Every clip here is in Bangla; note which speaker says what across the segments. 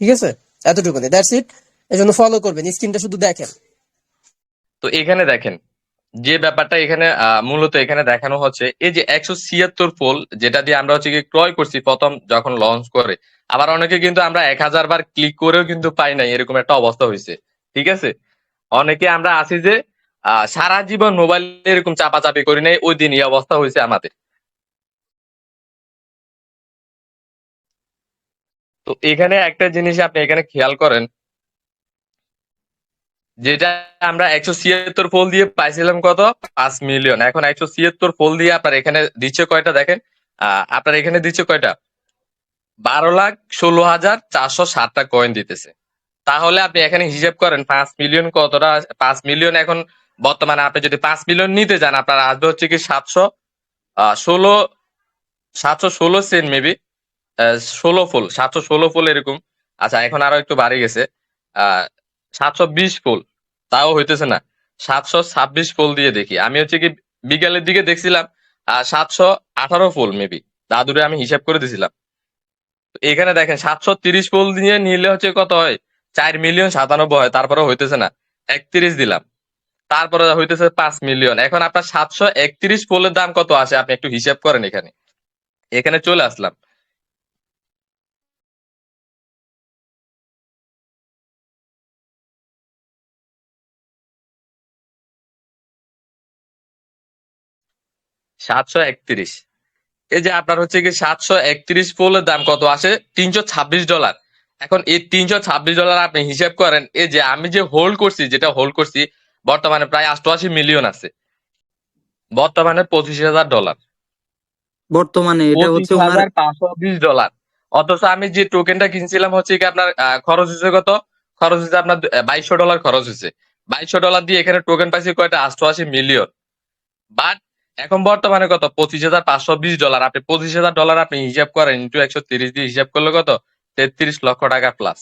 Speaker 1: ঠিক আছে? এতটুকুনি দ্যাটস ইট এই জন্য ফলো করবেন, স্ক্রিনটা শুধু দেখেন।
Speaker 2: তো এখানে দেখেন, যে ব্যাপারটা এখানে মূলত এখানে দেখানো হচ্ছে, এই যে একশো ছিয়াত্তর পোল, যেটা দিয়ে আমরা হচ্ছে ক্রয় করছি প্রথম যখন লঞ্চ করে, আবার অনেকে কিন্তু আমরা এক হাজার বার ক্লিক করেও কিন্তু পাই নাই, এরকম একটা অবস্থা হয়েছে, ঠিক আছে? অনেকে আমরা আছি যে সারা জীবন মোবাইল এরকম চাপাচাপি করি নাই, ওই দিন এই অবস্থা হয়েছে আমাদের। তো এখানে একটা জিনিস আপনি এখানে খেয়াল করেন, যেটা আমরা একশো ছিয়াত্তর ফোল দিয়ে পাইছিলাম কত? পাঁচ মিলিয়ন। এখন একশো ছিয়াত্তর ফোল দিয়ে আপনার এখানে দিচ্ছে কয়টা দেখেন? আপনার এখানে দিচ্ছে কয়টা? বারো লাখ ষোলো হাজার চারশো ষাটটা কয়েন দিতেছে। তাহলে আপনি এখানে হিসাব করেন, পাঁচ মিলিয়ন কতটা পাঁচ মিলিয়ন এখন বর্তমানে আপনি যদি পাঁচ মিলিয়ন নিতে যান, আপনার আসবে হচ্ছে কি সাতশো ষোলো সাতশো ষোলো সেন্ট মেবি ষোলো ফুল, সাতশো ষোলো ফুল এরকম। আচ্ছা এখন আরও একটু বাড়ি গেছে। আহ, সাতশো বিশ ফুল, তাও হইতেছে না। সাতশো ছাব্বিশ ফুল দিয়ে দেখি। আমি হচ্ছে কি বিকালের দিকে দেখছিলাম সাতশো আঠারো ফুল মেবি দাদুরে আমি হিসাব করে দিছিলাম। এখানে দেখেন, সাতশো তিরিশ ফুল দিয়ে নিলে হচ্ছে কত হয়? চার মিলিয়ন সাতানব্বই হয় তারপরে হইতেছে না। একত্রিশ দিলাম। তারপরে হইতেছে পাঁচ মিলিয়ন। এখন আপনার সাতশো একত্রিশ ফুলের দাম কত আছে? আপনি একটু হিসাব করেন এখানে। এখানে চলে আসলাম। সাতশো একত্রিশ। এই যে আপনার হচ্ছে কি সাতশো একত্রিশ পোলের দাম কত আসে তিনশো ছাব্বিশ ডলার। এখন এই তিনশো ছাব্বিশ ডলার আপনি হিসাব করেন এই যে আমি যে হোল্ড করছি যেটা হোল্ড করছি বর্তমানে প্রায় অষ্টআশি মিলিয়ন আছে। বর্তমানে পঁচিশ হাজার ডলার।
Speaker 3: বর্তমানে এটা হচ্ছে ওনার
Speaker 2: পাঁচশো বিশ ডলার। অথচ আমি যে টোকেনটা কিনছিলাম হচ্ছে কি আপনার খরচ হচ্ছে কত? খরচ হচ্ছে আপনার বাইশশো ডলার খরচ হচ্ছে বাইশশো ডলার দিয়ে এখানে টোকেন পাইছি কয়টা? অষ্টআশি মিলিয়ন বাট এখন বর্তমানে কত? পঁচিশ হাজার পাঁচশো বিশ ডলার আপনি পঁচিশ হাজার ডলার আপনি হিসাব করেন ইন্টু একশো তিরিশ দিয়ে হিসাব করলে কত? তেত্রিশ লক্ষ টাকা প্লাস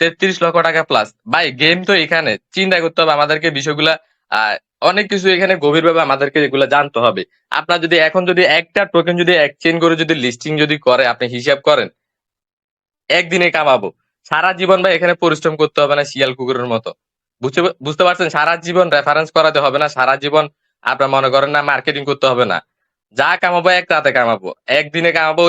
Speaker 2: তেত্রিশ লক্ষ টাকা প্লাস ভাই গেম তো এখানে। চিন্তা করতে হবে আমাদেরকে বিষয়গুলা অনেক কিছু এখানে গভীরভাবে আমাদেরকে এগুলা জানতে হবে। আপনার যদি এখন যদি একটা টোকেন যদি এক্সচেঞ্জ করে যদি লিস্টিং যদি করে, আপনি হিসাব করেন, একদিনে কামাবো। সারা জীবন ভাই এখানে পরিশ্রম করতে হবে না শিয়াল কুকুরের মতো। বুঝতে বুঝতে পারছেন? সারা জীবন রেফারেন্স করাতে হবে না, সারা জীবন আপনার মনে করেন না মার্কেটিং করতে হবে না। যা কামাবো এক রাতে কামাবো, একদিনে কামাবো